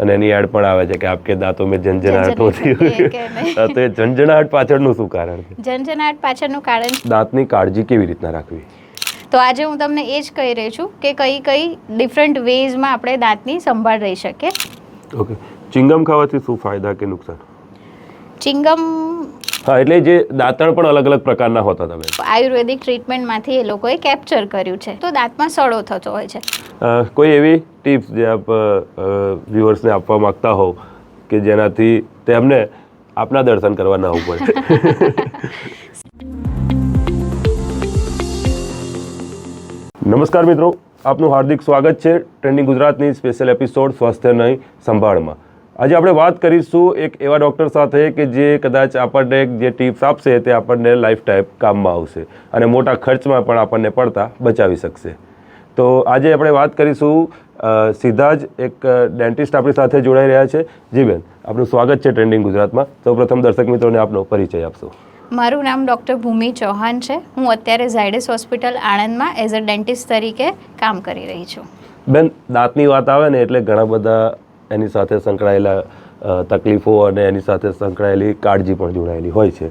અને એની એડ પણ આવે છે કે આપકે દાંતો મેં ઝંઝનાટ હોતી? તો એ ઝંઝનાટ પાછળનું શું કારણ છે? ઝંઝનાટ પાછળનું કારણ? દાંતની કાળજી કેવી રીતના રાખવી? તો આજે હું તમને એ જ કહી રહી છું કે કઈ કઈ ડિફરન્ટ વેઝમાં આપણે દાંતની સંભાળ રહી શકીએ. ઓકે ચિંગમ ખાવાથી શું ફાયદા કે નુકસાન? ચિંગમ હા એટલે જે દાંતણ પણ અલગ અલગ પ્રકારના હોતા તમે. આયુર્વેદિક ટ્રીટમેન્ટમાંથી એ લોકોએ કેપ્ચર કર્યું છે. તો દાંતમાં સડો થતો હોય છે. કોઈ એવી ટિપ્સ જે આપ વ્યુઅર્સને આપવા માંગતા હોવ કે જેનાથી તેમને આપના દર્શન કરવા ના આવવું પડે? નમસ્કાર મિત્રો આપનું હાર્દિક સ્વાગત છે ટ્રેન્ડિંગ ગુજરાતની સ્પેશિયલ એપિસોડ સ્વાસ્થ્ય નહીં સંભાળમાં. આજે આપણે વાત કરીશું એક એવા ડૉક્ટર સાથે કે જે કદાચ આપણને જે ટિપ્સ આપશે તે આપણને લાઈફ ટાઈપ કામમાં આવશે અને મોટા ખર્ચમાં પણ આપણને પડતા બચાવી શકશે. તો આજે આપણે વાત કરીશું સીધા જ એક ડેન્ટિસ્ટ આપણી સાથે જોડાઈ રહ્યા છે. જી બેન આપનું સ્વાગત છે ટ્રેન્ડિંગ ગુજરાતમાં. સૌપ્રથમ દર્શક મિત્રોને આપનો પરિચય આપશો. મારું નામ ડૉક્ટર ભૂમિ ચૌહાણ છે. હું અત્યારે ઝાયડસ હોસ્પિટલ આણંદમાં એઝ અ ડેન્ટિસ્ટ તરીકે કામ કરી રહી છું. બેન દાંતની વાત આવે ને એટલે ઘણા બધા એની સાથે સંકળાયેલા તકલીફો અને એની સાથે સંકળાયેલી કાળજી પણ જોડાયેલી હોય છે.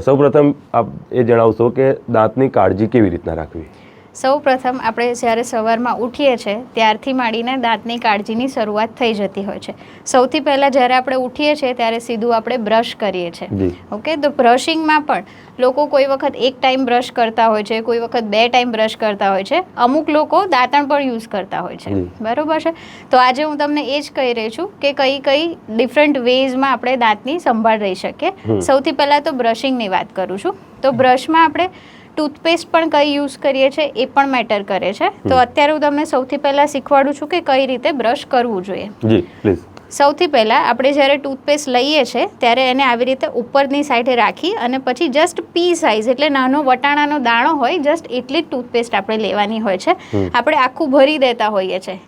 સૌપ્રથમ આપ એ જણાવશો કે દાંતની કાળજી કેવી રીતના રાખવી? સૌ પ્રથમ આપણે જ્યારે સવારમાં ઉઠીએ છીએ ત્યારથી માંડીને દાંતની કાળજીની શરૂઆત થઈ જતી હોય છે. સૌથી પહેલાં જ્યારે આપણે ઉઠીએ છીએ ત્યારે સીધું આપણે બ્રશ કરીએ છીએ. ઓકે? તો બ્રશિંગમાં પણ લોકો કોઈ વખત એક ટાઈમ બ્રશ કરતા હોય છે કોઈ વખત બે ટાઈમ બ્રશ કરતા હોય છે. અમુક લોકો દાંતણ પણ યુઝ કરતા હોય છે. બરાબર છે? તો આજે હું તમને એ જ કહી રહી છું કે કઈ કઈ ડિફરન્ટ વેઝમાં આપણે દાંતની સંભાળ રહી શકીએ. સૌથી પહેલાં તો બ્રશિંગની વાત કરું છું. તો બ્રશમાં આપણે ટૂથપેસ્ટ પણ કઈ યુઝ કરીએ છીએ એ પણ મેટર કરે છે. તો અત્યારે હું તમને સૌથી પહેલાં શીખવાડું છું કે કઈ રીતે બ્રશ કરવું જોઈએ. જી પ્લીઝ સૌથી પહેલાં આપણે જ્યારે ટૂથપેસ્ટ લઈએ છીએ ત્યારે એને આવી રીતે ઉપરની સાઈડે રાખી અને પછી જસ્ટ પી સાઇઝ એટલે નાનો વટાણાનો દાણો હોય જસ્ટ એટલી જ ટૂથપેસ્ટ આપણે લેવાની હોય છે. આપણે આખું ભરી દેતા હોઈએ છીએ.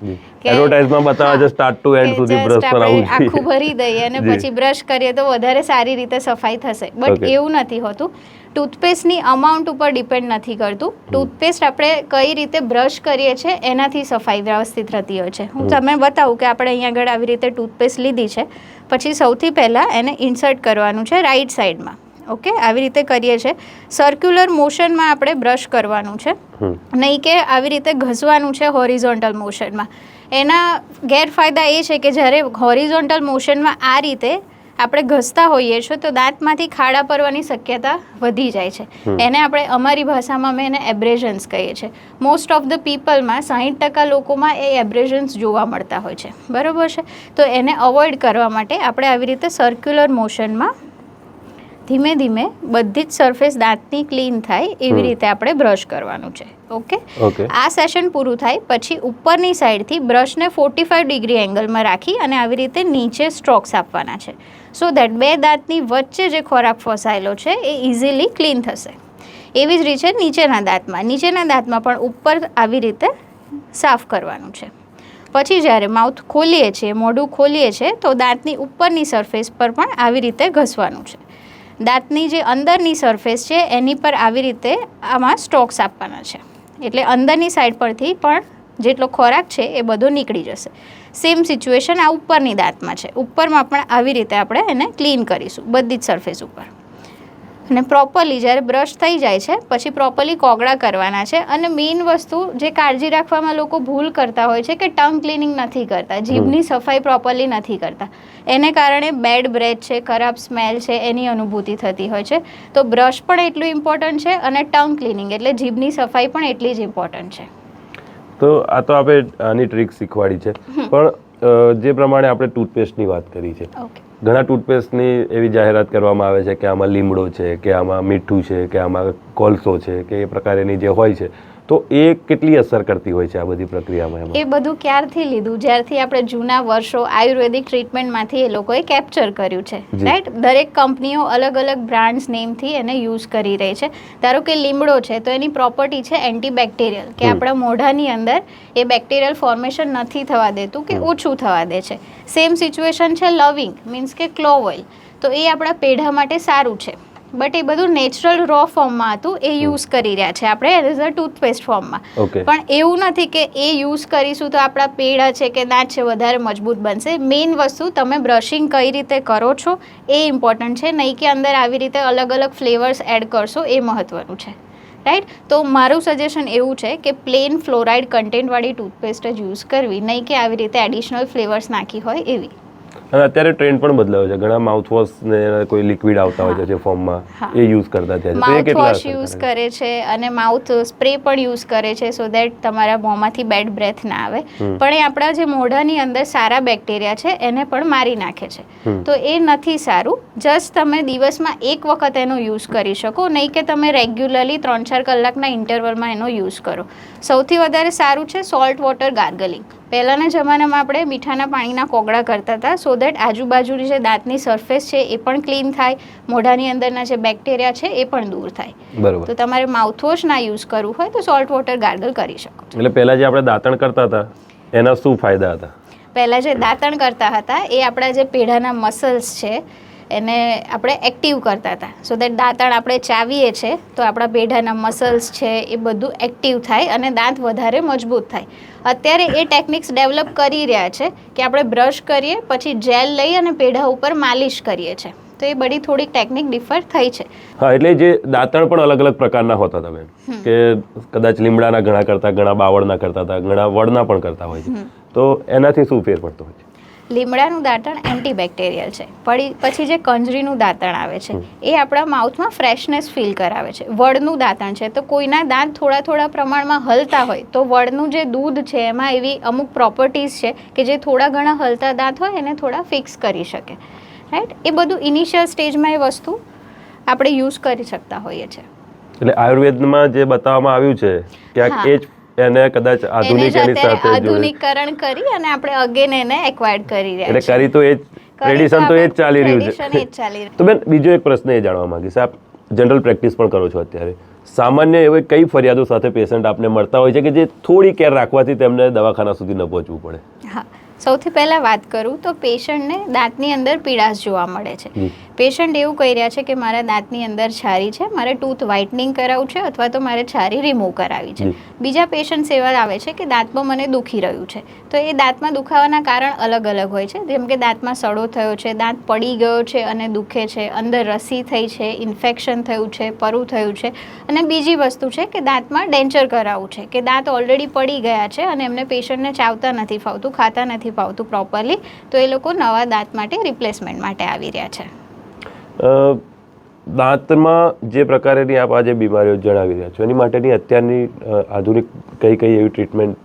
કે- એડવર્ટાઇઝમાં બતાવે છે સ્ટાર્ટ ટુ એન્ડ સુધી બ્રશ આપણે કરાવવું આખું ભરી દઈએ અને પછી બ્રશ કરીએ તો વધારે સારી રીતે સફાઈ થશે. બટ એવું નથી હોતું. ટૂથપેસ્ટની અમાઉન્ટ ઉપર ડિપેન્ડ નથી કરતું. ટૂથપેસ્ટ આપણે કઈ રીતે બ્રશ કરીએ છીએ એનાથી સફાઈ વ્યવસ્થિત થતી હોય છે. હું. તમને બતાવું કે આપણે અહીંયા આગળ આવી રીતે ટૂથપેસ્ટ લીધી છે. પછી સૌથી પહેલાં એને ઇન્સર્ટ કરવાનું છે રાઈટ સાઈડમાં. ઓકે? આવી રીતે કરીએ છીએ. સર્ક્યુલર મોશનમાં આપણે બ્રશ કરવાનું છે. નહીં કે આવી રીતે ઘસવાનું છે હોરિઝોન્ટલ મોશનમાં. એના ગેરફાયદા એ છે કે જ્યારે હોરિઝોન્ટલ મોશનમાં આ રીતે આપણે ઘસતા હોઈએ છીએ તો દાંતમાંથી ખાડા પડવાની શક્યતા વધી જાય છે. એને આપણે અમારી ભાષામાં અમે એને એબ્રેઝન્સ કહીએ છીએ. મોસ્ટ ઓફ ધ પીપલમાં સાહીઠ ટકા લોકોમાં એ એબ્રેઝન્સ જોવા મળતા હોય છે. બરાબર છે? તો એને અવોઇડ કરવા માટે આપણે આવી રીતે સર્ક્યુલર મોશનમાં ધીમે ધીમે બધી જ સરફેસ દાંતની ક્લીન થાય એવી રીતે આપણે બ્રશ કરવાનું છે. ઓકે આ સેશન પૂરું થાય પછી ઉપરની સાઈડથી બ્રશને ફોર્ટી ફાઇવ ડિગ્રી એંગલમાં રાખી અને આવી રીતે નીચે સ્ટ્રોક્સ આપવાના છે. સો દેટ બે દાંતની વચ્ચે જે ખોરાક ફસાયેલો છે એ ઇઝીલી ક્લીન થશે. એવી જ રીતે નીચેના દાંતમાં. નીચેના દાંતમાં પણ ઉપર આવી રીતે સાફ કરવાનું છે. પછી જ્યારે માઉથ ખોલીએ છીએ મોઢું ખોલીએ છીએ તો દાંતની ઉપરની સરફેસ પર પણ આવી રીતે ઘસવાનું છે. દાંતની જે અંદરની સરફેસ છે, એની પર આવી રીતે આમાં સ્ટોક્સ આપવાના છે. એટલે અંદરની સાઈડ પરથી પણ જેટલો ખોરાક છે, એ બધો નીકળી જશે. સેમ સિચ્યુએશન આ ઉપરની દાંતમાં છે. ઉપરમાં પણ આવી રીતે આપણે એને ક્લીન કરીશું. બધી જ સરફેસ ઉપર. અને પ્રોપરલી જ્યારે બ્રશ થઈ જાય છે પછી પ્રોપરલી કોગળા કરવાના છે. અને મેઇન વસ્તુ જે કાળજી રાખવામાં લોકો ભૂલ કરતા હોય છે કે ટંગ ક્લિનિંગ નથી કરતા જીભની સફાઈ પ્રોપરલી નથી કરતા. એને કારણે બેડ બ્રેથ છે ખરાબ સ્મેલ છે એની અનુભૂતિ થતી હોય છે. તો બ્રશ પણ એટલું ઇમ્પોર્ટન્ટ છે અને ટંગ ક્લિનિંગ એટલે જીભની સફાઈ પણ એટલી જ ઇમ્પોર્ટન્ટ છે. તો આ તો આપણે આની ટ્રીક શીખવાડી છે. પણ જે પ્રમાણે આપણે ટૂથપેસ્ટની વાત કરી છે. ઓકે ઘણા ટૂથપેસ્ટની એવી જાહેરાત કરવામાં આવે છે કે આમાં લીમડો છે, કે આમાં મીઠું છે, કે આમાં કોલસો છે, કે એ પ્રકારેની જે હોય છે. તો એ કેટલી અસર કરતી હોય છે આ બધી પ્રક્રિયામાં એ બધું ક્યારથી લીધું? જ્યારથી આપણે જૂના વર્ષો આયુર્વેદિક ટ્રીટમેન્ટમાંથી એ લોકોએ કેપ્ચર કર્યું છે. રાઈટ? દરેક કંપનીઓ અલગ અલગ બ્રાન્ડ્સ નેમથી એને યુઝ કરી રહી છે. ધારો કે લીમડો છે તો એની પ્રોપર્ટી છે એન્ટીબેક્ટેરિયલ કે આપણા મોઢાની અંદર એ બેક્ટેરિયલ ફોર્મેશન નથી થવા દેતું કે ઓછું થવા દે છે. સેમ સિચ્યુએશન છે લવિંગ મીન્સ કે ક્લોવ ઓઇલ. તો એ આપણા પેઢા માટે સારું છે. બટ એ બધું નેચરલ રો ફોર્મમાં હતું એ યુઝ કરી રહ્યા છે આપણે એઝ અ ટૂથપેસ્ટ ફોર્મમાં પણ એવું નથી કે એ યુઝ કરીશું તો આપણા પેડા છે કે દાંત છે વધારે મજબૂત બનશે. મેઇન વસ્તુ તમે બ્રશિંગ કઈ રીતે કરો છો એ ઇમ્પોર્ટન્ટ છે. નહીં કે અંદર આવી રીતે અલગ અલગ ફ્લેવર્સ એડ કરશો એ મહત્વનું છે. રાઈટ તો મારું સજેશન એવું છે કે પ્લેન ફ્લોરાઇડ કન્ટેન્ટવાળી ટૂથપેસ્ટ જ યુઝ કરવી. નહીં કે આવી રીતે એડિશનલ ફ્લેવર્સ નાખી હોય એવી. અને અત્યારે ટ્રેન્ડ પણ બદલાયો છે. ઘણા માઉથવોશ ને કોઈ લિક્વિડ આવતા હોય છે જે ફોર્મમાં એ યુઝ કરતા થયા છે. તો માઉથ વોશ યુઝ કરે? છે અને માઉથ સ્પ્રે પણ યુઝ કરે છે સો દેટ તમારા મોંમાંથી બેડ બ્રેથ ના આવે. પણ એ આપણા જે મોઢાની અંદર સારા બેક્ટેરિયા છે એને પણ મારી નાખે છે. તો એ નથી સારું. જસ્ટ તમે દિવસમાં એક વખત એનો યુઝ કરી શકો. નહીં કે તમે રેગ્યુલરલી ત્રણ ચાર કલાકના ઇન્ટરવલમાં એનો યુઝ કરો. સૌથી વધારે સારું છે સોલ્ટ વોટર ગાર્ગલિંગ પહેલાંના જમાનામાં આપણે મીઠાના પાણીના કોગળા કરતા હતા. સો દેટ આજુબાજુની જે દાંતની સરફેસ છે એ પણ ક્લીન થાય. મોઢાની અંદરના જે બેક્ટેરિયા છે એ પણ દૂર થાય. બરોબર. તો તમારે માઉથવોશ ના યુઝ કરવું હોય તો સોલ્ટ વોટર ગાર્ગલ કરી શકો એટલે પહેલાં જે આપણે દાંતણ કરતા હતા એના શું ફાયદા હતા? પહેલાં જે દાંતણ કરતા હતા એ આપણા જે પેઢાના મસલ્સ છે એને આપણે એક્ટિવ કરતા હતા. સો દેટ દાંતણ આપણે ચાવીએ છે તો આપણા પેઢાના મસલ્સ છે એ બધું એક્ટિવ થાય અને દાંત વધારે મજબૂત થાય. અત્યારે એ ટેકનિક્સ ડેવલપ કરી રહ્યા છે કે આપણે બ્રશ કરીએ પછી જેલ લઈ અને પેઢા ઉપર માલિશ કરીએ છીએ તો એ બધી થોડીક ટેકનિક ડિફર થઈ છે. હા એટલે જે દાંતણ પણ અલગ અલગ પ્રકારના હોતા હતા બેન. કે કદાચ લીમડાના ઘણા કરતા ઘણા બાવળના કરતા હતા ઘણા વડના પણ કરતા હોય છે. તો એનાથી શું ફેર પડતો હોય છે? લીમડાનું દાંતણ એન્ટીબેક્ટેરિયલ છે. પડી પછી જે કંજરીનું દાંતણ આવે છે એ આપણા માઉથમાં ફ્રેશનેસ ફીલ કરાવે છે. વડનું દાંતણ છે તો કોઈના દાંત થોડા થોડા પ્રમાણમાં હલતા હોય તો વડનું જે દૂધ છે એમાં એવી અમુક પ્રોપર્ટીઝ છે કે જે થોડા ઘણા હલતા દાંત હોય એને થોડા ફિક્સ કરી શકે. રાઈટ એ બધું ઇનિશિયલ સ્ટેજમાં એ વસ્તુ આપણે યુઝ કરી શકતા હોઈએ છીએ. એટલે આયુર્વેદમાં જે બતાવવામાં આવ્યું છે ક્યાંક એ જ એને કદાચ આધુનિક એની સાથે આધુનિકરણ કરી અને આપણે અગેન એને એક્વાયર્ડ કરી રહ્યા એટલે કરી તો એ ટ્રેડિશન તો એ જ ચાલી રહ્યું છે. તો બેન બીજો એક પ્રશ્ન એ જાણવા માંગીશ. આપ જનરલ પ્રેક્ટિસ પણ કરો છો અત્યારે. સામાન્ય એવી કઈ ફરિયાદો સાથે પેશન્ટ આપને મળતા હોય છે કે જે થોડી કેર રાખવાથી તેમને દવાખાના સુધી ન પહોંચવું પડે? હા. સૌથી પહેલાં વાત કરું તો પેશન્ટને દાંતની અંદર પીડાશ જોવા મળે છે. પેશન્ટ એવું કહી રહ્યા છે કે મારા દાંતની અંદર છારી છે મારે ટૂથ વ્હાઇટનિંગ કરાવવું છે અથવા તો મારે છારી રિમૂવ કરાવી છે. બીજા પેશન્ટ એવા આવે છે કે દાંતમાં મને દુખી રહ્યું છે. તો એ દાંતમાં દુખાવાના કારણ અલગ અલગ હોય છે. જેમ કે દાંતમાં સડો થયો છે દાંત પડી ગયો છે અને દુખે છે અંદર રસી થઈ છે ઇન્ફેક્શન થયું છે પરુ થયું છે. અને બીજી વસ્તુ છે કે દાંતમાં ડેન્ચર કરાવવું છે કે દાંત ઓલરેડી પડી ગયા છે અને એમને પેશન્ટને ચાવતા નથી ફાવતું ખાતા નથી ફાવતું પ્રોપરલી તો એ લોકો નવા દાંત માટે રિપ્લેસમેન્ટ માટે આવી રહ્યા છે. દાંતમાં જે પ્રકારેની આપ આજે બીમારીઓ જણાવી રહ્યા છો એની માટેની અત્યારની આધુનિક કઈ કઈ એવી ટ્રીટમેન્ટ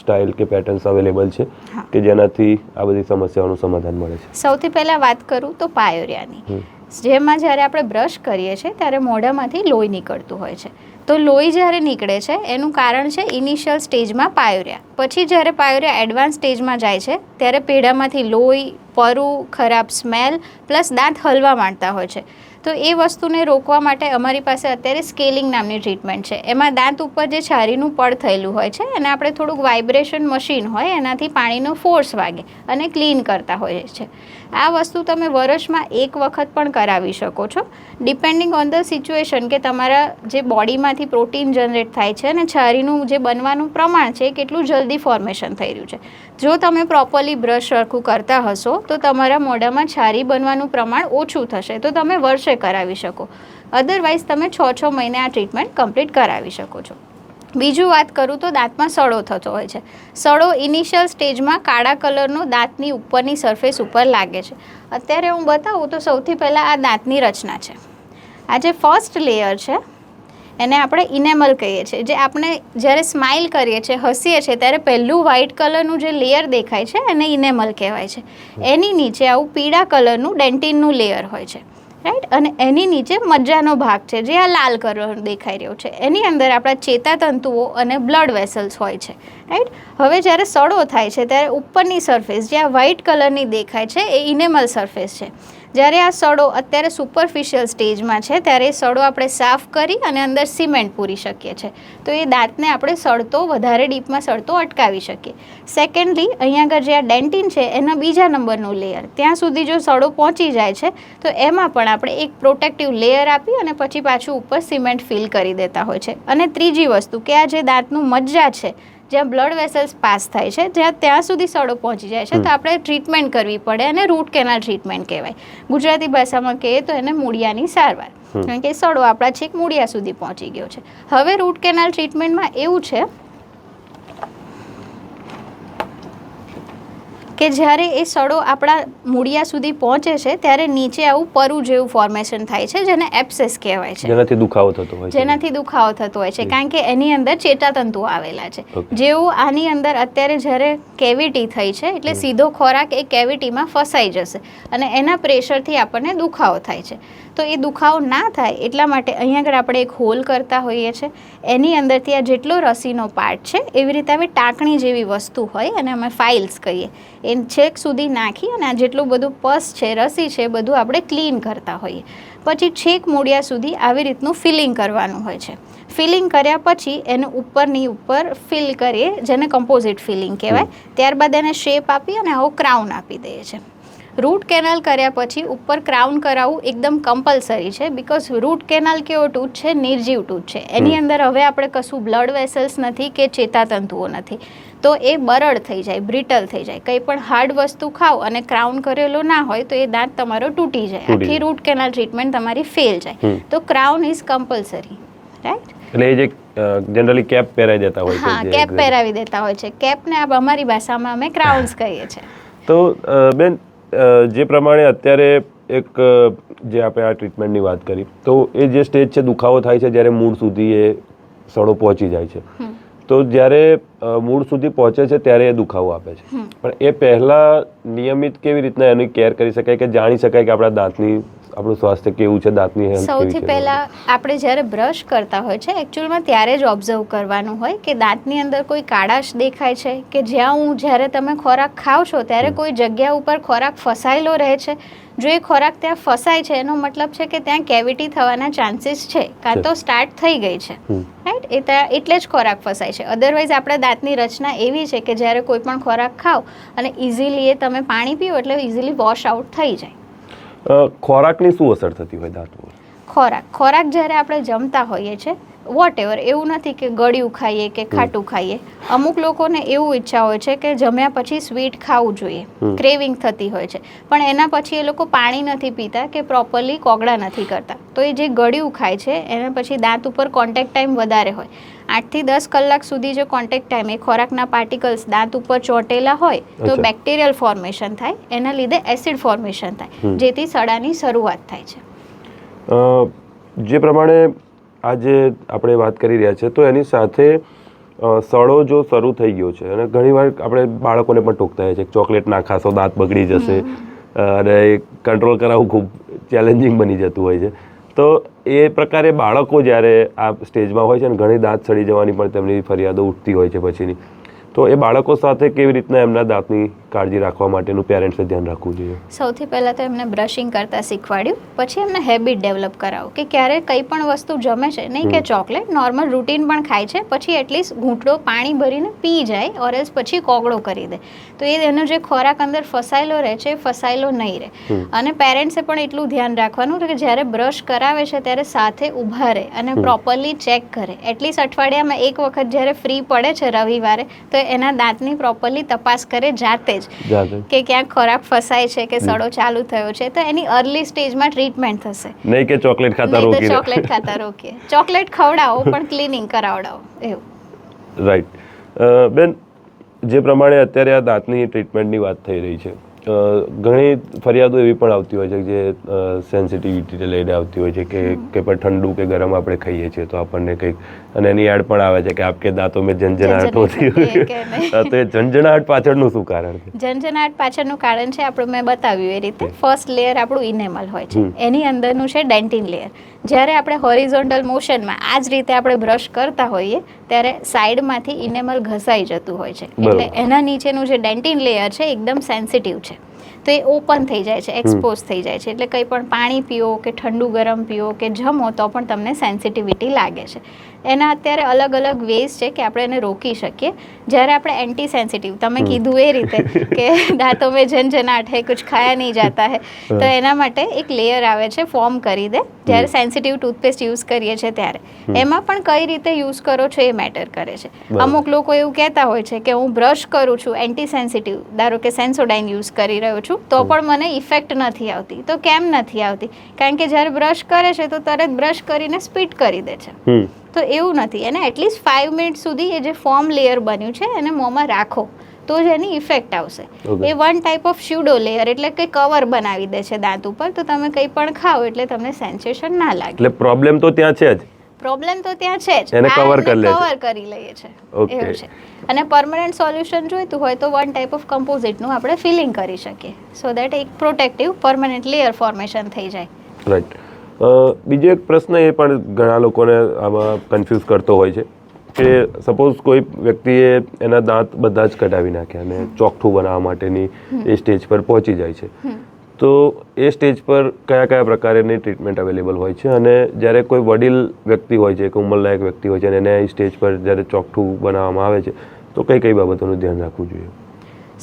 સ્ટાઇલ કે પેટર્ન્સ અવેલેબલ છે કે જેનાથી આ બધી સમસ્યાઓનું સમાધાન મળે છે? સૌથી પહેલાં વાત કરું તો પાયોરિયાની. જેમાં જ્યારે આપણે બ્રશ કરીએ છીએ, ત્યારે મોઢામાંથી લોહી નીકળતું હોય છે. તો લોહી જ્યારે નીકળે છે, એનું કારણ છે ઇનિશિયલ સ્ટેજમાં પાયોરિયા. પછી જ્યારે પાયોરિયા એડવાન્સ સ્ટેજમાં જાય છે, ત્યારે પેઢામાંથી લોહી, પરુ, ખરાબ સ્મેલ પ્લસ દાંત હલવા માંડતા હોય છે. તો એ વસ્તુને રોકવા માટે અમારી પાસે અત્યારે સ્કેલિંગ નામની ટ્રીટમેન્ટ છે. એમાં દાંત ઉપર જે છારીનું પડ થયેલું હોય છે અને આપણે થોડુંક વાઇબ્રેશન મશીન હોય, એનાથી પાણીનો ફોર્સ વાગે અને ક્લીન કરતા હોઈએ છે આ વસ્તુ તમે વર્ષમાં એક વખત પણ કરાવી શકો છો. ડિપેન્ડિંગ ઓન ધ સિચ્યુએશન કે તમારા જે બોડીમાંથી પ્રોટીન જનરેટ થાય છે અને છારીનું જે બનવાનું પ્રમાણ છે એ કેટલું જલ્દી ફોર્મેશન થઈ રહ્યું છે. જો તમે પ્રોપરલી બ્રશ સરખું કરતા હશો, તો તમારા મોઢામાં છારી બનવાનું પ્રમાણ ઓછું થશે. તો તમે વર્ષે કરાવી શકો. અદરવાઇઝ તમે છ છ મહિને આ ટ્રીટમેન્ટ કમ્પ્લીટ કરાવી શકો છો. બીજું વાત કરું તો દાંતમાં સડો થતો હોય છે. સડો ઇનિશિયલ સ્ટેજમાં કાળા કલરનો દાંતની ઉપરની સરફેસ ઉપર લાગે છે. અત્યારે હું બતાવું તો સૌથી પહેલાં આ દાંતની રચના છે. આ જે ફર્સ્ટ લેયર છે એને આપણે ઇનેમલ કહીએ છીએ. જે આપણે જ્યારે સ્માઇલ કરીએ છીએ, હસીએ છીએ, ત્યારે પહેલું વ્હાઇટ કલરનું જે લેયર દેખાય છે, એને ઇનેમલ કહેવાય છે. એની નીચે આવું પીળા કલરનું ડેન્ટિનનું લેયર હોય છે. રાઈટ અને એની નીચે મજ્જાનો ભાગ છે, જે આ લાલ કલર દેખાઈ રહ્યો છે. એની અંદર આપણા ચેતાતંતુઓ અને બ્લડ વેસલ્સ હોય છે. રાઈટ હવે જ્યારે સડો થાય છે, ત્યારે ઉપરની સરફેસ જે આ વ્હાઇટ કલરની દેખાય છે, એ ઇનેમલ સરફેસ છે. જ્યારે આ સડો અત્યારે સુપરફિશિયલ સ્ટેજમાં છે, ત્યારે એ સડો આપણે સાફ કરી અને અંદર સિમેન્ટ પૂરી શકીએ છીએ. તો એ દાંતને આપણે સડતો વધારે ડીપમાં સડતો અટકાવી શકીએ. સેકન્ડલી અહીંયા આગળ જે આ ડેન્ટિન છે, એના બીજા નંબરનું લેયર ત્યાં સુધી જો સડો પહોંચી જાય છે, તો એમાં પણ આપણે એક પ્રોટેક્ટિવ લેયર આપી અને પછી પાછું ઉપર સિમેન્ટ ફિલ કરી દેતા હોય છે. અને ત્રીજી વસ્તુ કે આ જે દાંતનું મજ્જા છે જ્યાં બ્લડ વેસલ્સ પાસ થાય છે જ્યાં ત્યાં સુધી સડો પહોંચી જાય છે તો આપણે ટ્રીટમેન્ટ કરવી પડે અને રૂટ કેનાલ ટ્રીટમેન્ટ કહેવાય. ગુજરાતી ભાષામાં કહીએ તો એને મૂળિયાની સારવાર. કારણ કે સડો આપણા છેક મૂળિયા સુધી પહોંચી ગયો છે. હવે રૂટ કેનાલ ટ્રીટમેન્ટમાં એવું છે કે જ્યારે એ સડો આપણા મૂળિયા સુધી પહોંચે છે ત્યારે નીચે આવું પરુ જેવું ફોર્મેશન થાય છે જેને એપ્સેસ કહેવાય છે. જેનાથી દુખાવો થતો હોય જેનાથી દુખાવો થતો હોય છે કારણ કે એની અંદર ચેતાતંતુ આવેલા છે. જેવું આની અંદર અત્યારે જ્યારે કેવિટી થઈ છે એટલે સીધો ખોરાક એ કેવિટીમાં ફસાઈ જશે અને એના પ્રેશરથી આપણને દુખાવો થાય છે. તો એ દુખાવો ના થાય એટલા માટે અહીંયા આગળ આપણે એક હોલ કરતા હોઈએ છીએ એની અંદરથી આ જેટલો રસીનો પાર્ટ છે એવી રીતે હવે ટાંકણી જેવી વસ્તુ હોય અને અમે ફાઇલ્સ કહીએ. એ છેક સુધી નાખી અને આ જેટલું બધું પસ છે રસી છે એ બધું આપણે ક્લીન કરતા હોઈએ. પછી છેક મૂળિયા સુધી આવી રીતનું ફિલિંગ કરવાનું હોય છે. ફિલિંગ કર્યા પછી એને ઉપરની ઉપર ફિલ કરીએ જેને કમ્પોઝિટ ફિલિંગ કહેવાય. ત્યારબાદ એને શેપ આપી અને આવો ક્રાઉન આપી દઈએ છીએ. રૂટ કેનાલ કર્યા પછી ઉપર ક્રાઉન કરાવવું એકદમ કમ્પલસરી છે બિકોઝ રૂટ કેનાલ કેવો ટૂથ છે નિર્જીવ ટૂથ છે. એની અંદર હવે આપણે કશું બ્લડ વેસલ્સ નથી કે ચેતાતંતુઓ નથી. તો એ બરડ થઈ જાય બ્રિટલ થઈ જાય. કંઈ પણ હાર્ડ વસ્તુ ખાઓ અને ક્રાઉન કરેલો ના હોય તો એ દાંત તમારો તૂટી જાય. આખી રૂટ કેનાલ ટ્રીટમેન્ટ તમારી ફેલ જાય. તો ક્રાઉન ઇઝ કમ્પલસરી રાઈટ એટલે એ જે જનરલી કેપ પહેરાવી દેતા હોય હા કેપ પહેરાવી દેતા હોય છે. કેપને આ અમારી ભાષામાં અમે ક્રાઉન્સ કહીએ છીએ. તો બેન જે પ્રમાણે અત્યારે એક જે આપણે આ ટ્રીટમેન્ટની વાત કરી તો એ જે સ્ટેજ છે દુખાવો થાય છે જ્યારે મૂળ સુધી એ સડો પહોંચી જાય છે. તો જ્યારે મૂળ સુધી પહોંચે છે ત્યારે એ દુખાવો આપે છે. પણ એ પહેલાં નિયમિત કેવી રીતના એની કેર કરી શકાય કે જાણી શકાય કે આપણા દાંતની આપણું સ્વાસ્થ્ય કેવું છે દાંતની હેલ્થ સૌથી પહેલા આપણે જ્યારે બ્રશ કરતા હોય છે એકચ્યુઅલમાં ત્યારે જ ઓબ્ઝર્વ કરવાનું હોય કે દાંતની અંદર કોઈ કાળાશ દેખાય છે કે જ્યાં હું જ્યારે તમે ખોરાક ખાવ છો ત્યારે કોઈ જગ્યા ઉપર ખોરાક ફસાયેલો રહે છે. જો એ ખોરાક ત્યાં ફસાય છે એનો મતલબ છે કે ત્યાં કેવિટી થવાના ચાન્સીસ છે કાં તો સ્ટાર્ટ થઈ ગઈ છે. રાઈટ એ ત્યાં એટલે જ ખોરાક ફસાય છે. અધરવાઇઝ આપણા દાંતની રચના એવી છે કે જ્યારે કોઈ પણ ખોરાક ખાઓ અને ઇઝીલી એ તમે પાણી પીઓ એટલે ઇઝીલી વોશ આઉટ થઈ જાય. ખોરાકની શું અસર થતી હોય દાંત પર ખોરાક. ખોરાક જ્યારે આપણે જમતા હોઈએ છીએ વોટ એવર એવું નથી કે ગળ્યું ખાઈએ કે ખાટું ખાઈએ. અમુક લોકોને એવું ઈચ્છા હોય છે કે જમ્યા પછી સ્વીટ ખાવું જોઈએ. ક્રેવિંગ થતી હોય છે. પણ એના પછી એ લોકો પાણી નથી પીતા કે પ્રોપરલી કોગળા નથી કરતા. તો એ જે ગળ્યું ખાય છે એના પછી દાંત ઉપર કોન્ટેક્ટ ટાઈમ વધારે હોય. આઠથી દસ કલાક સુધી જે કોન્ટેક્ટ ટાઈમ એ ખોરાકના પાર્ટિકલ્સ દાંત ઉપર ચોંટેલા હોય તો બેક્ટેરિયલ ફોર્મેશન થાય. એના લીધે એસિડ ફોર્મેશન થાય. જેથી સડાની શરૂઆત થાય છે. જે પ્રમાણે આજે આપણે વાત કરી રહ્યા છે તો એની સાથે સડો જો શરૂ થઈ ગયો છે અને ઘણીવાર આપણે બાળકોને પણ ટોકતા હોય છે ચોકલેટ ના ખાશો દાંત બગડી જશે અને કંટ્રોલ કરાવવું ખૂબ ચેલેન્જિંગ બની જતું હોય છે. તો એ પ્રકારે બાળકો જ્યારે આ સ્ટેજમાં હોય છે અને ઘણી દાંત સડી જવાની પણ તેમની ફરિયાદો ઉઠતી હોય છે પછીની તો એ બાળકો સાથે કેવી રીતના એમના દાંતની કાળજી રાખવા માટેનું પેરેન્ટ્સે ધ્યાન રાખવું જોઈએ. સૌથી પહેલાં તો એમને બ્રશિંગ કરતાં શીખવાડ્યું પછી એમને હેબિટ ડેવલપ કરાવો કે ક્યારે કંઈ પણ વસ્તુ જમે છે નહીં કે ચોકલેટ નોર્મલ રૂટીન પણ ખાય છે પછી એટલીસ્ટ ઘૂંટડો પાણી ભરીને પી જાય ઓર એલ્સ પછી કોગળો કરી દે. તો એ એનો જે ખોરાક અંદર ફસાયેલો રહે છે એ ફસાયેલો નહીં રહે. અને પેરેન્ટ્સે પણ એટલું ધ્યાન રાખવાનું કે જ્યારે બ્રશ કરાવે છે ત્યારે સાથે ઊભા રહે અને પ્રોપરલી ચેક કરે. એટલીસ્ટ અઠવાડિયામાં એક વખત જ્યારે ફ્રી પડે છે રવિવારે તો એના દાંતની પ્રોપરલી તપાસ કરે જાતે જ. કે ક્યાંક ખોરાક ફસાય છે કે સડો ચાલુ થયો છે તો એની અર્લી સ્ટેજમાં ટ્રીટમેન્ટ થશે. નહીં કે ચોકલેટ ખાતા રોકીએ. ચોકલેટ ખાતા રોકીએ. ચોકલેટ ખવડાવો પણ ક્લિનિંગ કરાવડાવો. એવું. રાઈટ બેન જે પ્રમાણે અત્યારે આ દાંતની ટ્રીટમેન્ટની વાત થઈ રહી છે ઘણી ફરિયાદો એવી પણ આવતી હોય છે જે સેન્સિટિવિટીને લઈને આવતી હોય છે કે કે પણ ઠંડુ કે ગરમ આપણે ખાઈએ છીએ તો આપણને કંઈક અને એની એડ પણ આવે છે કે આપકે દાંતો મેં ઝંઝનાટ હોતી તો એ ઝંઝનાટ પાછળનું શું કારણ છે? ઝંઝનાટ પાછળનું કારણ છે આપણું મેં બતાવ્યું એ રીતે. ફર્સ્ટ લેયર આપણું ઇનેમલ હોય છે. એની અંદરનું છે ડેન્ટિન લેયર જ્યારે આપણે હોરિઝોન્ટલ મોશનમાં આ જ રીતે આપણે બ્રશ કરતા હોઈએ ત્યારે સાઈડમાંથી ઇનેમલ ઘસાઈ જતું હોય છે. એટલે એના નીચેનું જે ડેન્ટિન લેયર છે એકદમ સેન્સિટિવ છે. તો એ ઓપન થઈ જાય છે એક્સપોઝ થઈ જાય છે. એટલે કંઈ પણ પાણી પીઓ કે ઠંડુ ગરમ પીઓ કે જમો તો પણ તમને સેન્સિટિવિટી લાગે છે. એના અત્યારે અલગ અલગ વેઝ છે કે આપણે એને રોકી શકીએ. જ્યારે આપણે એન્ટી સેન્સિટિવ તમે કીધું એ રીતે કે દાંતો મેં જન જનાટ હે કુછ ખાયા નહીં જાતા હે. તો એના માટે એક લેયર આવે છે ફોર્મ કરી દે. જ્યારે સેન્સિટિવ ટૂથપેસ્ટ યુઝ કરીએ છીએ ત્યારે. એમાં પણ કઈ રીતે યુઝ કરો છો એ મેટર કરે છે. અમુક લોકો એવું કહેતા હોય છે કે હું બ્રશ કરું છું એન્ટી સેન્સિટિવ ધારો કે સેન્સોડાઇન યુઝ કરી રહ્યો છું તો પણ મને ઇફેક્ટ નથી આવતી. તો કેમ નથી આવતી? કારણ કે જ્યારે બ્રશ કરે છે તો તરત બ્રશ કરીને સ્પીટ કરી દે છે. તો એવું નથી. એને એટલીસ્ટ ફાઇવ મિનિટ સુધી એ જે ફોર્મ લેયર બન્યું છે એને મોંમાં રાખો. તો જ એની ઇફેક્ટ આવશે. એ one type of pseudo layer એટલે કે કવર બનાવી દે છે દાંત ઉપર. તો તમે કંઈ પણ ખાઓ એટલે તમને સેન્સેશન ના લાગે. એટલે પ્રોબ્લેમ તો ત્યાં છે જ? પ્રોબ્લેમ તો ત્યાં છે જ. એને કવર કરી લે કવર કરી લઈએ છે. એવું છે. અને પરમનન્ટ સોલ્યુશન જોઈતું હોય તો વન ટાઈપ ઓફ કમ્પોઝિટનું આપણે ફિલિંગ કરી શકીએ. સો દેટ એક પ્રોટેક્ટિવ પરમનન્ટ લેયર ફોર્મેશન થઈ જાય. રાઈટ બીજો એક પ્રશ્ન એ પણ ઘણા લોકોને આમાં કન્ફ્યુઝ કરતો હોય છે કે સપોઝ કોઈ વ્યક્તિએ એના દાંત બધા જ કઢાવી નાખ્યા અને ચોખ્ઠું બનાવવા માટેની એ સ્ટેજ પર પહોંચી જાય છે. તો એ સ્ટેજ પર કયા કયા પ્રકારની ટ્રીટમેન્ટ અવેલેબલ હોય છે? અને જ્યારે કોઈ વડીલ વ્યક્તિ હોય છે કે ઉંમરલાયક વ્યક્તિ હોય છે અને એને એ સ્ટેજ પર જ્યારે ચોકઠું બનાવવામાં આવે છે તો કઈ કઈ બાબતોનું ધ્યાન રાખવું જોઈએ?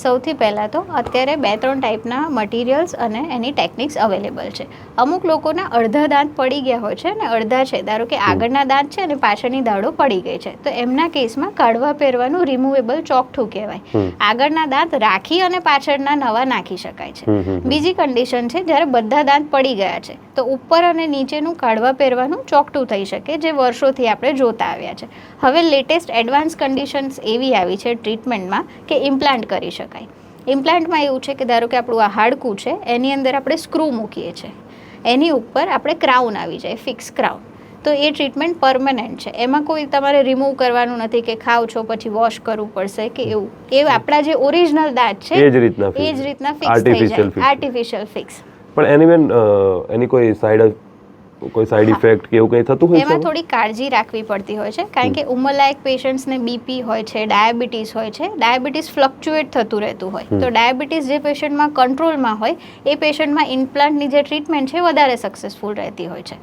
સૌથી પહેલાં તો અત્યારે બે ત્રણ ટાઈપના મટીરિયલ્સ અને એની ટેકનિક્સ અવેલેબલ છે. અમુક લોકોના અડધા દાંત પડી ગયા હોય છે અને અડધા છે. ધારો કે આગળના દાંત છે અને પાછળની દાડો પડી ગઈ છે. તો એમના કેસમાં કાઢવા પહેરવાનું રિમૂવેબલ ચોકઠું કહેવાય. આગળના દાંત રાખી અને પાછળના નવા નાખી શકાય છે. બીજી કન્ડિશન છે જ્યારે બધા દાંત પડી ગયા છે. તો ઉપર અને નીચેનું કાઢવા પહેરવાનું ચોકઠું થઈ શકે જે વર્ષોથી આપણે જોતા આવ્યા છે. હવે લેટેસ્ટ એડવાન્સ કન્ડિશન્સ એવી આવી છે ટ્રીટમેન્ટમાં કે ઇમ્પ્લાન્ટ કરી શકાય. ઇમ્પ્લાન્ટમાં એવું છે કે ધારો કે આપણું આ હાડકું છે એની અંદર આપણે સ્ક્રૂ મૂકીએ છીએ એની ઉપર આપણે ક્રાઉન આવી જાય ફિક્સ ક્રાઉન તો એ ટ્રીટમેન્ટ પરમનન્ટ છે. એમાં કોઈ તમારે રિમૂવ કરવાનું નથી કે ખાવ છો પછી વોશ કરવું પડશે કે એવું. એ આપણા જે ઓરિજિનલ દાંત છે એ જ રીતના એ જ રીતના ફિક્સ થઈ જાય. આર્ટિફિશિયલ ફિક્સ પણ એની બેન એની કોઈ સાઈડ કોઈ સાઈડ ઇફેક્ટ કે એવું કંઈ થતું હોય છે? એમાં થોડી કાળજી રાખવી પડતી હોય છે કારણ કે ઉંમરલાયક પેશન્ટ્સને બીપી હોય છે ડાયાબિટીસ હોય છે ડાયાબિટીસ ફ્લક્ચ્યુએટ થતું રહેતું હોય. તો ડાયાબિટીસ જે પેશન્ટમાં કંટ્રોલમાં હોય એ પેશન્ટમાં ઇમ્પ્લાન્ટની જે ટ્રીટમેન્ટ છે વધારે સક્સેસફુલ રહેતી હોય છે.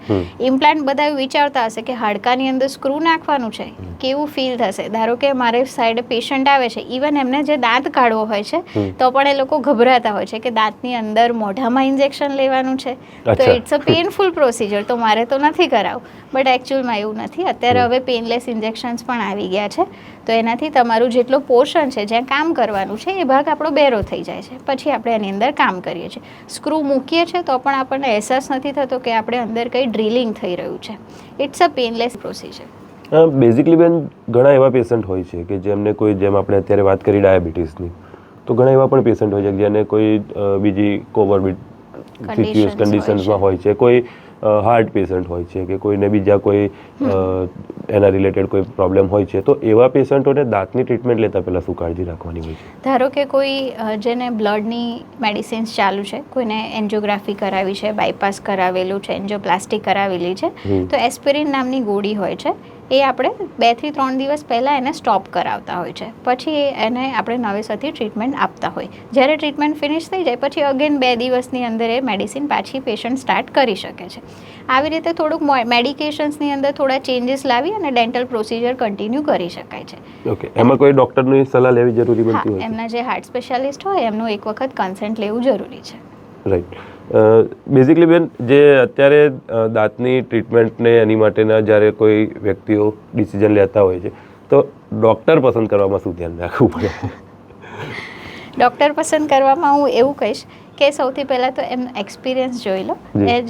ઇમ્પ્લાન્ટ બધા વિચારતા હશે કે હાડકાની અંદર સ્ક્રૂ નાખવાનું છે કેવું ફીલ થશે? ધારો કે મારે સાઈડ પેશન્ટ આવે છે ઇવન એમને જે દાંત કાઢવો હોય છે તો પણ એ લોકો ગભરાતા હોય છે કે દાંતની અંદર મોઢામાં ઇન્જેક્શન લેવાનું છે. તો. ઇટ્સ અ પેનફુલ પ્રોસિજર તો મારે તો નથી કરાવું. બટ એકચ્યુઅલમાં એવું નથી. અત્યારે હવે પેનલેસ ઇન્જેક્શન્સ પણ આવી ગયા છે. તો એનાથી તમારું જેટલો પોર્શન છે જ્યાં કામ કરવાનું છે એ ભાગ આપણો બેરો થઈ જાય છે. પછી આપણે એની અંદર કામ કરીએ છીએ. સ્ક્રૂ મૂકીએ છીએ તો પણ આપણને અહેસાસ નથી થતો કે આપણે અંદર કંઈ ડ્રિલિંગ થઈ રહ્યું છે. It's a painless procedure basically બેન ઘણા એવા પેશન્ટ હોય છે કે જેમને કોઈ જેમ આપણે અત્યારે વાત કરી ડાયાબિટીસની તો ઘણા એવા પણ પેશન્ટ હોય છે જેને કોઈ બીજી કોમોર્બિડ Conditions કન્ડિશન્સમાં હોય છે. કોઈ હાર્ટ પેશન્ટ હોય છે કે કોઈને બીજા કોઈ એના રિલેટેડ કોઈ પ્રોબ્લેમ હોય છે તો એવા પેશન્ટોને દાંતની ટ્રીટમેન્ટ લેતા પહેલાં શું કાળજી રાખવાની હોય છે? ધારો કે કોઈ જેને બ્લડની મેડિસિન્સ ચાલુ છે કોઈને એન્જિયોગ્રાફી કરાવી છે બાયપાસ કરાવેલું છે એન્જિયોપ્લાસ્ટિક કરાવેલી છે તો એસ્પિરિન નામની ગોળી હોય છે એ આપણે બેથી ત્રણ દિવસ પહેલાં એને સ્ટોપ કરાવતા હોય છે. પછી એને આપણે નવેસરથી ટ્રીટમેન્ટ આપતા હોય. જ્યારે ટ્રીટમેન્ટ ફિનિશ થઈ જાય પછી અગેન બે દિવસની અંદર એ મેડિસિન પાછી પેશન્ટ સ્ટાર્ટ કરી શકે છે. આવી રીતે થોડુંક મેડિકેશન્સની અંદર થોડા ચેન્જીસ લાવી અને ડેન્ટલ પ્રોસિજર કન્ટિન્યુ કરી શકાય છે. ઓકે એમાં કોઈ ડૉક્ટરની સલાહ લેવી જરૂરી બનતી હોય એમના જે હાર્ટ સ્પેશિયાલિસ્ટ હોય એમનું એક વખત કન્સેન્ટ લેવું જરૂરી છે. રાઈટ બેઝિકલી બેન, જે અત્યારે દાંતની ટ્રીટમેન્ટને એની માટેના જ્યારે કોઈ વ્યક્તિઓ ડિસિઝન લેતા હોય છે, તો ડૉક્ટર પસંદ કરવામાં શું ધ્યાન રાખવું પડે? ડૉક્ટર પસંદ કરવામાં હું એવું કહીશ કે સૌથી પહેલાં તો એમ એક્સપિરિયન્સ જોઈ લો.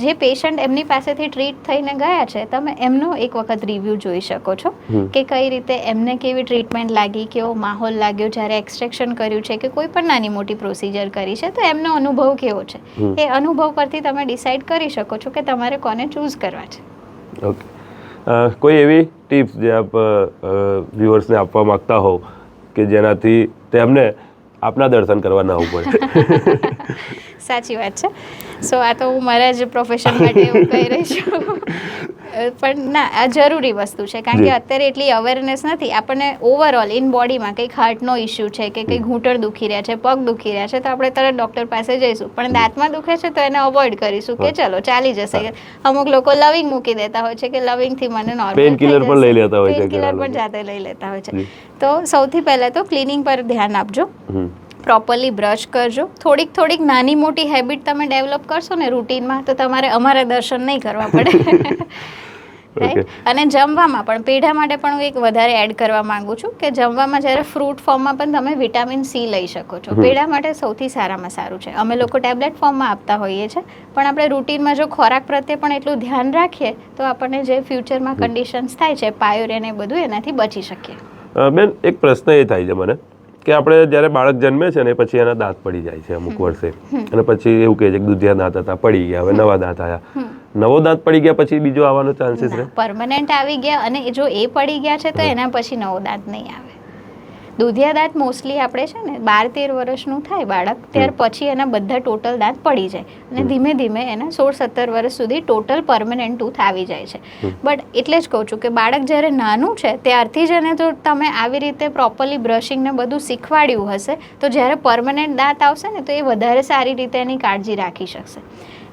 જે. પેશન્ટ એમની પાસેથી ટ્રીટ થઈને ગયા છે તમે એમનો એક વખત રિવ્યૂ જોઈ શકો છો કે કઈ રીતે એમને કેવી ટ્રીટમેન્ટ લાગી કેવો માહોલ લાગ્યો જ્યારે એક્સટ્રેક્શન કર્યું છે કે કોઈ પણ નાની મોટી પ્રોસિજર કરી છે તો એમનો અનુભવ કેવો છે? એ અનુભવ પરથી તમે ડિસાઇડ કરી શકો છો કે તમારે કોને ચૂઝ કરવા છે. ઓકે કોઈ એવી ટિપ્સ જે આપ વ્યુઅર્સને આપવા માંગતા હોવ કે જેનાથી તેમને આપના દર્શન કરવા ના આવવું પડે. સાચી વાત છે. સો આ તો હું મારા જ પ્રોફેશન માટે એવું કહી રહી છું. પણ ના આ જરૂરી વસ્તુ છે. કારણ કે અત્યારે એટલી અવેરનેસ નથી. આપણને ઓવરઓલ ઇન બોડીમાં કંઈક હાર્ટનો ઇશ્યુ છે કે કંઈક ઘૂંટણ દુખી રહ્યા છે પગ દુખી રહ્યા છે તો આપણે તરત ડૉક્ટર પાસે જઈશું. પણ દાંતમાં દુખે છે તો એને અવોઇડ કરીશું કે ચલો ચાલી જશે. અમુક લોકો લવિંગ મૂકી દેતા હોય છે કે લવિંગથી મને નોર્મલ Painkiller પણ લઈ લેતા હોય છે પેન કિલર પણ જાતે લઈ લેતા હોય છે. તો સૌથી પહેલાં તો ક્લિનિંગ પર ધ્યાન આપજો. પ્રોપરલી બ્રશ કરજો. થોડીક થોડીક નાની મોટી હેબિટ તમે ડેવલપ કરશો ને રૂટીનમાં તો તમારે અમારે દર્શન નહીં કરવા પડે. અને જમવામાં પણ પેઢા માટે પણ હું એક વધારે એડ કરવા માંગુ છું કે જમવામાં જ્યારે ફ્રૂટ ફોર્મમાં પણ તમે વિટામિન સી લઈ શકો છો. પેઢા માટે સૌથી સારામાં સારું છે. અમે લોકો ટેબ્લેટ ફોર્મમાં આપતા હોઈએ છીએ. પણ આપણે રૂટીનમાં જો ખોરાક પ્રત્યે પણ એટલું ધ્યાન રાખીએ તો આપણને જે ફ્યુચરમાં કન્ડિશન્સ થાય છે પાયોરિયન એ બધું એનાથી બચી શકીએ. બેન એક પ્રશ્ન એ થાય છે મને. કે આપણે જ્યારે બાળક જન્મે છે ને પછી એના દાંત પડી જાય છે અમુક વર્ષે. અને પછી એવું કહે છે કે દુધિયા દાંત હતા પડી ગયા હવે નવા દાંત આવ્યા નવો દાંત પડી ગયા પછી બીજો આવવાનો ચાન્સીસ રહે? પરમનન્ટ આવી ગયા અને જો એ પડી ગયા છે તો એના પછી નવો દાંત નહીં આવે. દૂધિયા દાંત મોસ્ટલી આપણે છે ને બાર તેર વર્ષનું થાય બાળક ત્યાર પછી એના બધા ટોટલ દાંત પડી જાય અને ધીમે ધીમે એના સોળ સત્તર વર્ષ સુધી ટોટલ પરમનન્ટ ટૂથ આવી જાય છે. બટ એટલે જ કહું છું કે બાળક જ્યારે નાનું છે ત્યારથી જ એને જો તમે આવી રીતે પ્રોપરલી બ્રશિંગ ને બધું શીખવાડ્યું હશે તો જ્યારે પરમનન્ટ દાંત આવશે ને તો એ વધારે સારી રીતે એની કાળજી રાખી શકશે.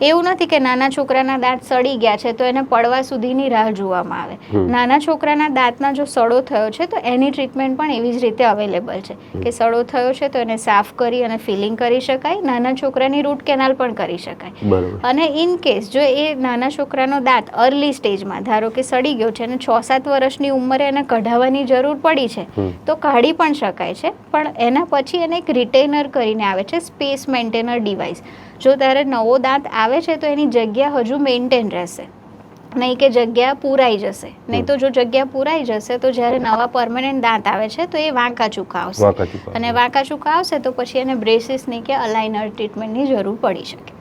એવું નથી કે નાના છોકરાના દાંત સડી ગયા છે તો એને પડવા સુધીની રાહ જોવામાં આવે. નાના છોકરાના દાંતના જો સડો થયો છે તો એની ટ્રીટમેન્ટ પણ એવી જ રીતે અવેલેબલ છે કે સડો થયો છે તો એને સાફ કરી અને ફિલિંગ કરી શકાય નાના છોકરાની રૂટ કેનાલ પણ કરી શકાય. અને ઇન કેસ જો એ નાના છોકરાનો દાંત અર્લી સ્ટેજમાં ધારો કે સડી ગયો છે અને છ સાત વર્ષની ઉંમરે એને કઢાવવાની જરૂર પડી છે તો કાઢી પણ શકાય છે. પણ એના પછી એને એક રિટેનર કરીને આવે છે સ્પેસ મેન્ટેનર ડિવાઇસ. જો ત્યારે નવો દાંત આવે છે તો એની જગ્યા હજુ મેન્ટેન રહેશે. નહીં કે જગ્યા પૂરાઈ જશે. નહીં તો જો જગ્યા પૂરાઈ જશે તો જ્યારે નવા પરમનન્ટ દાંત આવે છે તો એ વાંકા ચૂકા આવશે. અને વાંકા ચૂકા આવશે તો પછી એને બ્રેસિસની કે અલાઇનર ટ્રીટમેન્ટની જરૂર પડી શકે.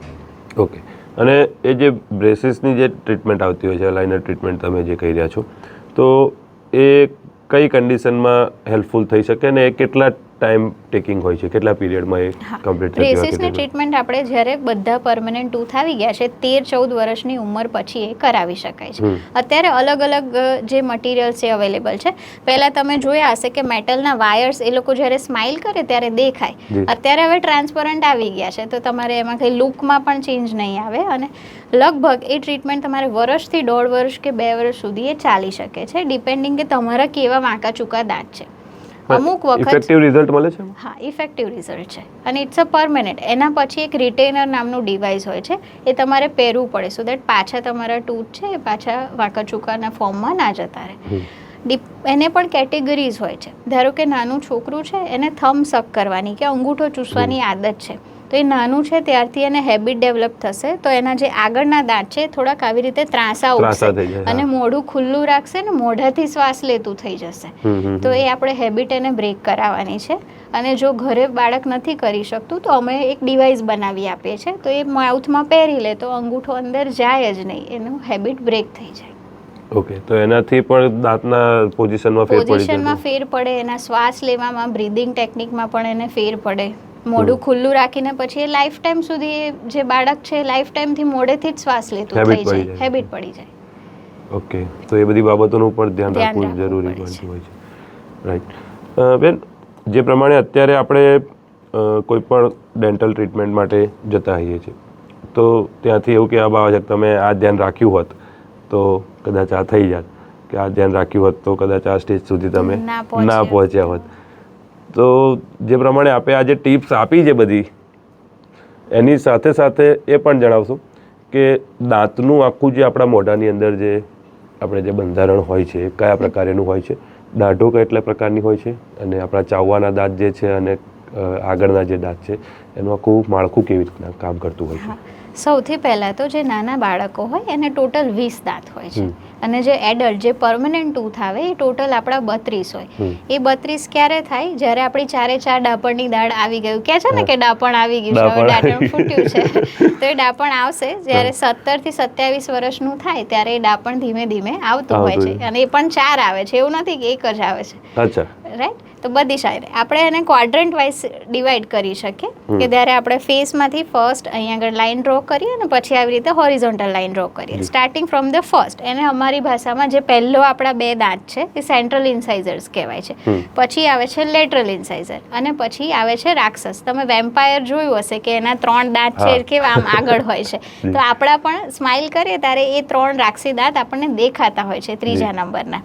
ઓકે અને એ જે બ્રેસિસની જે ટ્રીટમેન્ટ આવતી હોય છે અલાઇનર ટ્રીટમેન્ટ તમે જે કહી રહ્યા છો તો એ કઈ કન્ડિશનમાં હેલ્પફુલ થઈ શકે અને એ કેટલા ટાઈમ ટેકિંગ હોય છે? કેટલા પીરિયડમાં એ કમ્પ્લીટ બ્રેસિસની ટ્રીટમેન્ટ આપણે જ્યારે બધા પરમનન્ટ ટૂથ આવી ગયા છે તેર ચૌદ વર્ષની ઉંમર પછી એ કરાવી શકાય છે. અત્યારે અલગ અલગ જે મટીરિયલ્સ છે અવેલેબલ છે પહેલાં તમે જોયા હશે કે મેટલના વાયર્સ એ લોકો જ્યારે સ્માઇલ કરે ત્યારે દેખાય. અત્યારે હવે ટ્રાન્સપરન્ટ આવી ગયા છે તો તમારે એમાં કંઈ લુકમાં પણ ચેન્જ નહીં આવે અને લગભગ એ ટ્રીટમેન્ટ તમારે વર્ષથી દોઢ વર્ષ કે બે વર્ષ સુધી એ ચાલી શકે છે ડિપેન્ડિંગ કે તમારા કેવા વાંકા ચૂકા દાંત છે. અમુક વખત ઇફેક્ટિવ રિઝલ્ટ મળે છે હા ઇફેક્ટિવ રિઝલ્ટ છે. અને ઇટ્સ અ પરમેનન્ટ એના પછી એક રિટેનર નામનું ડિવાઇસ હોય છે એ તમારે પહેરવું પડે. સો દેટ પાછા તમારા ટૂથ છે એ પાછા વાંકાચૂકાના ફોર્મમાં ના જતા રહે. એને પણ કેટેગરીઝ હોય છે. ધારો કે નાનું છોકરું છે એને થમ સક કરવાની કે અંગૂઠો ચૂસવાની આદત છે. તો એ નાનું છે ત્યારથી એને હેબિટ ડેવલપ થશે. તો એના જે આગળના દાંત છે થોડાક આવી રીતે ત્રાંસા ઉઠશે અને મોઢું ખુલ્લું રાખશે ને મોઢાથી શ્વાસ લેતું થઈ જશે. તો એ આપણે હેબિટ એને બ્રેક કરાવવાની છે. અને જો ઘરે બાળક નથી કરી શકતું તો અમે એક ડિવાઇસ બનાવી આપીએ છીએ. તો એ માઉથમાં પહેરી લે તો અંગૂઠો અંદર જાય જ નહીં. એનું હેબિટ બ્રેક થઈ જાય. ઓકે તો એનાથી પણ દાંતના પોઝિશનમાં ફેર પડે પોઝિશનમાં ફેર પડે એના શ્વાસ લેવામાં બ્રીધિંગ ટેકનિકમાં પણ એને ફેર પડે. મોઢું ખુલ્લું રાખીને પછી એ લાઈફ ટાઈમ સુધી જે બાળક છે લાઈફ ટાઈમથી મોઢેથી જ શ્વાસ લેતું થઈ જાય. હેબિટ પડી જાય. ઓકે તો એ બધી બાબતોનું પણ ધ્યાન રાખવું જરૂરી બનતું હોય છે. રાઈટ બેન જે પ્રમાણે અત્યારે આપણે કોઈ પણ ડેન્ટલ ટ્રીટમેન્ટ માટે જતા હોઈએ છીએ તો ત્યાંથી એવું કે આવે છે તમે આ ધ્યાન રાખ્યું હોત તો કદાચ આ થઈ જાત. કે આ ધ્યાન રાખ્યું હોત તો કદાચ આ સ્ટેજ સુધી તમે ના પહોંચ્યા હોત. તો જે પ્રમાણે આપે આ જે ટિપ્સ આપી છે બધી, એની સાથે સાથે એ પણ જણાવશો કે દાંતનું આખું જે આપણા મોઢાની અંદર જે આપણે જે બંધારણ હોય છે, કયા પ્રકારેનું હોય છે, દાઢો કેટલા પ્રકારની હોય છે, અને આપણા ચાવવાના દાંત જે છે અને આગળના જે દાંત છે, એનું આખું માળખું કેવી રીતના કામ કરતું હોય છે. સૌથી પહેલાં તો જે નાના બાળકો હોય એને ટોટલ વીસ દાંત હોય છે. અને જે એડલ્ટ જે પરમનન્ટ ટૂથ આવે એ ટોટલ આપણા બત્રીસ હોય. એ બત્રીસ ક્યારે થાય? જ્યારે આપણી ચારે ચાર ડાપણની દાળ આવી ગયું. કે છે ને કે ડાપણ આવી ગયું છે. ડાપણ. ફૂટ્યું છે. તો એ ડાપણ આવશે. જ્યારે સત્તરથી સત્યાવીસ વર્ષનું થાય ત્યારે એ ડાપણ ધીમે ધીમે આવતું હોય છે. અને એ પણ ચાર આવે છે. એવું નથી કે એક જ આવે છે. રાઈટ તો બધી સાઈડ આપણે એને ક્વાડ્રન્ટ વાઇઝ ડિવાઈડ કરી શકીએ. કે જ્યારે આપણે ફેસમાંથી ફર્સ્ટ અહીંયા આગળ લાઈન ડ્રો કરીએ અને પછી આવી રીતે હોરિઝોન્ટલ લાઈન ડ્રો કરીએ. સ્ટાર્ટિંગ ફ્રોમ ધ ફર્સ્ટ એને અમારી ભાષામાં જે પહેલો આપણા બે દાંત છે એ સેન્ટ્રલ ઇન્સાઇઝર્સ કહેવાય છે. પછી આવે છે લેટરલ ઇન્સાઇઝર અને પછી આવે છે રાક્ષસ. તમે વેમ્પાયર જોયું હશે કે એના ત્રણ દાંત છે. કેવા આમ આગળ હોય છે. તો આપણા પણ સ્માઇલ કરીએ ત્યારે એ ત્રણ રાક્ષસી દાંત આપણને દેખાતા હોય છે ત્રીજા નંબરના.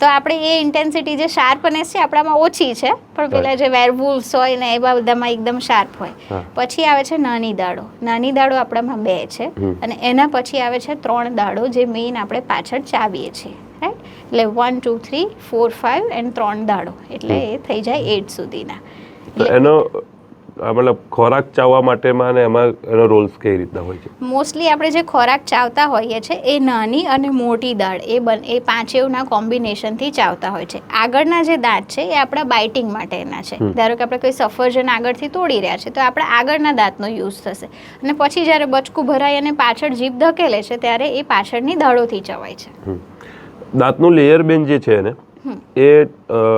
તો આપણે એ ઇન્ટેન્સિટી જે શાર્પનેસ છે આપણામાં ઓછી છે. પણ પેલા જે વેરવુલ્સ હોય ને એવા બધામાં એકદમ શાર્પ હોય. પછી આવે છે નાની દાડો. નાની દાડો આપણામાં બે છે અને એના પછી આવે છે ત્રણ દાડો જે મેઇન આપણે પાછળ ચાવીએ છીએ. રાઈટ એટલે one two three four five and ત્રણ દાડો. એટલે એ થઈ જાય એટ સુધીના. એનો મતલબ ખોરાક ચાવવા માટેમાં ને એમાં એનો રોલ્સ કઈ રીતના હોય છે? મોસ્ટલી આપણે જે ખોરાક ચાવતા હોઈએ છીએ એ નાની અને મોટી દાળ એ બન એ પાંચેવના કોમ્બિનેશનથી ચાવતા હોય છે. આગળના જે દાંત છે એ આપણા બાઇટિંગ માટેના છે. ધારો કે આપણે કોઈ સફરજન આગળથી તોડી રહ્યા છે તો આપણા આગળના દાંતનો યુઝ થશે. અને પછી જ્યારે બચકું ભરાય અને પાછળ જીભ ધકેલે છે ત્યારે એ પાછળની દાળોથી ચવાય છે. દાંતનું લેયર બેન જે છે ને એ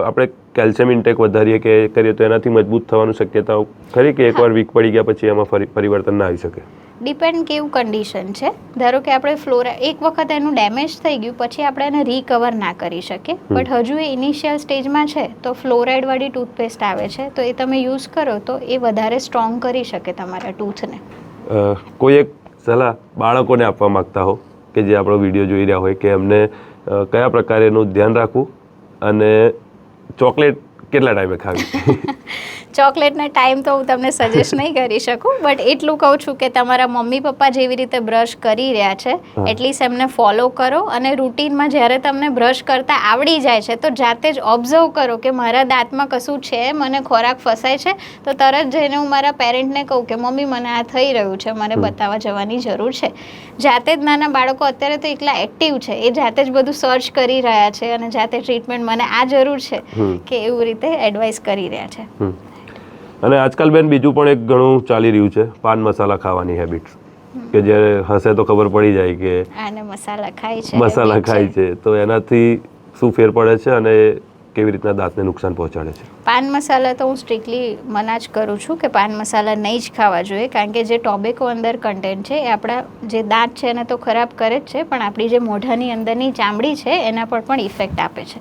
આપણે કેલ્શિયમ ઇન્ટેક વધારીએ કે કરીએ તો એનાથી મજબૂત થવાનું શક્યતાઓ ખરી કે એકવાર વીક પડી ગયા પછી એમાં પરિવર્તન ના આવી શકે? ડિપેન્ડ કેવું કન્ડિશન છે. ધારો કે આપણે ફ્લોરા એક વખત એનું ડેમેજ થઈ ગયું પછી આપણે એને રિકવર ના કરી શકીએ. બટ હજુ એ ઇનિશિયલ સ્ટેજમાં છે તો ફ્લોરાઇડવાળી ટૂથપેસ્ટ આવે છે તો એ તમે યુઝ કરો તો એ વધારે સ્ટ્રોંગ કરી શકે તમારા ટૂથને કોઈ એક સલાહ બાળકોને આપવા માંગતા હો કે જે આપણો વીડિયો જોઈ રહ્યા હોય કે એમને કયા પ્રકારે એનું ધ્યાન રાખવું અને ચોકલેટ કેટલા ટાઈમે ખાવી? ચોકલેટના ટાઈમ તો હું તમને સજેસ્ટ નહીં કરી શકું બટ એટલું કહું છું કે તમારા મમ્મી પપ્પા જેવી રીતે બ્રશ કરી રહ્યા છે એટલીસ્ટ એમને ફોલો કરો અને રૂટીનમાં જ્યારે તમને બ્રશ કરતા આવડી જાય છે તો જાતે જ ઓબ્ઝર્વ કરો કે મારા દાંતમાં કશું છે મને ખોરાક ફસાય છે તો તરત જઈને હું મારા પેરેન્ટને કહું કે મમ્મી મને આ થઈ રહ્યું છે મને બતાવવા જવાની જરૂર છે. જાતે જ નાના બાળકો અત્યારે તો એકલા એક્ટિવ છે એ જાતે જ બધું સર્ચ કરી રહ્યા છે અને જાતે ટ્રીટમેન્ટ મને આ જરૂર છે કે એવું રીતે એડવાઇસ કરી રહ્યા છે. અને આજકાલ બેન બીજું પણ એક ઘણું ચાલી રહ્યું છે પાન મસાલા ખાવાની હેબિટ કે જ્યારે હશે તો ખબર પડી જાય કે મસાલા ખાય છે મસાલા ખાય છે. તો એનાથી શું ફેર પડે છે અને કેવી રીતના દાંતને નુકસાન પહોંચાડે છે? પાન મસાલા તો હું સ્ટ્રિક્ટલી મના જ કરું છું કે પાન મસાલા નહીં જ ખાવા જોઈએ કારણ કે જે ટોબેકો અંદર કન્ટેન્ટ છે એ આપણા જે દાંત છે એને તો ખરાબ કરે જ છે પણ આપણી જે મોઢાની અંદરની ચામડી છે એના પર પણ ઇફેક્ટ આપે છે.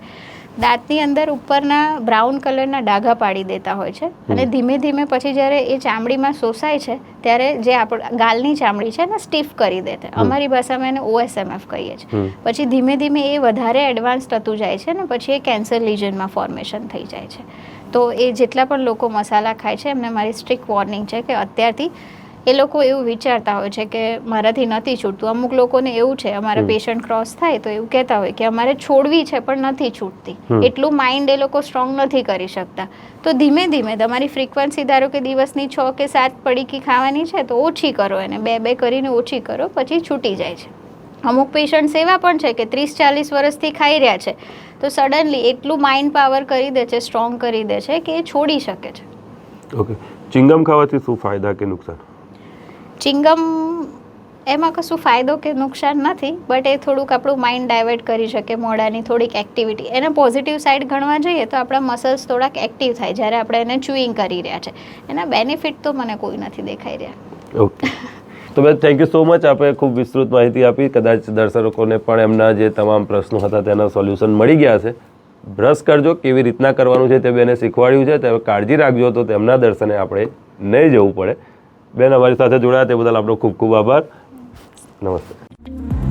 દાંતની અંદર ઉપરના બ્રાઉન કલરના ડાઘા પાડી દેતા હોય છે. અને ધીમે ધીમે પછી જ્યારે એ ચામડીમાં શોષાય છે ત્યારે જે આપણા ગાલની ચામડી છે એને સ્ટીફ કરી દે છે. અમારી ભાષામાં એને ઓએસએમએફ કહીએ છીએ. પછી ધીમે ધીમે એ વધારે એડવાન્સ થતું જાય છે ને પછી એ કેન્સર લિઝનમાં ફોર્મેશન થઈ જાય છે. તો એ જેટલા પણ લોકો મસાલા ખાય છે એમને મારી સ્ટ્રિક્ટ વોર્નિંગ છે કે અત્યારથી એ લોકો એવું વિચારતા હોય છે કે મારાથી નથી છૂટતું. અમુક લોકોને એવું છે અમારા પેશન્ટ ક્રોસ થાય તો એવું કહેતા હોય કે અમારે છોડવી છે પણ નથી છૂટતી. એટલું માઇન્ડ એ લોકો સ્ટ્રોંગ નથી કરી શકતા. તો ધીમે ધીમે તમારી ફ્રીક્વન્સી ધારો કે દિવસની છ કે સાત પડીકી ખાવાની છે તો ઓછી કરો એને. બે બે કરીને ઓછી કરો પછી છૂટી જાય છે. અમુક પેશન્ટ્સ એવા પણ છે કે ત્રીસ ચાલીસ વર્ષથી ખાઈ રહ્યા છે તો સડનલી એટલું માઇન્ડ પાવર કરી દે છે સ્ટ્રોંગ કરી દે છે કે એ છોડી શકે છે. ઓકે ચિંગમ ખાવાથી શું ફાયદા કે નુકસાન? ચિંગમ એમાં કશું ફાયદો કે નુકસાન નથી બટ એ થોડુંક આપણું માઇન્ડ ડાયવર્ટ કરી શકે, મોઢાની થોડીક એક્ટિવિટી એને પોઝિટિવ સાઈડ ગણવા જઈએ તો આપણા મસલ્સ થોડાક એક્ટિવ થાય, જ્યારે આપણે એને ચુઈંગ કરી રહ્યા છે. એના બેનિફિટ તો મને કોઈ નથી દેખાઈ રહ્યા. ઓકે તો બેન થેન્ક યુ સો મચ આપે ખૂબ વિસ્તૃત માહિતી આપી. કદાચ દર્શકોને પણ એમના જે તમામ પ્રશ્નો હતા તેના સોલ્યુશન મળી ગયા છે. બ્રશ કરજો, કેવી રીતના કરવાનું છે તે બેને શીખવાડ્યું છે. તે કાળજી રાખજો તો તેમના દર્શને આપણે નહીં જવું પડે. બેન અમારી સાથે જોડાયા તે બદલ આપણો ખૂબ ખૂબ આભાર. નમસ્તે.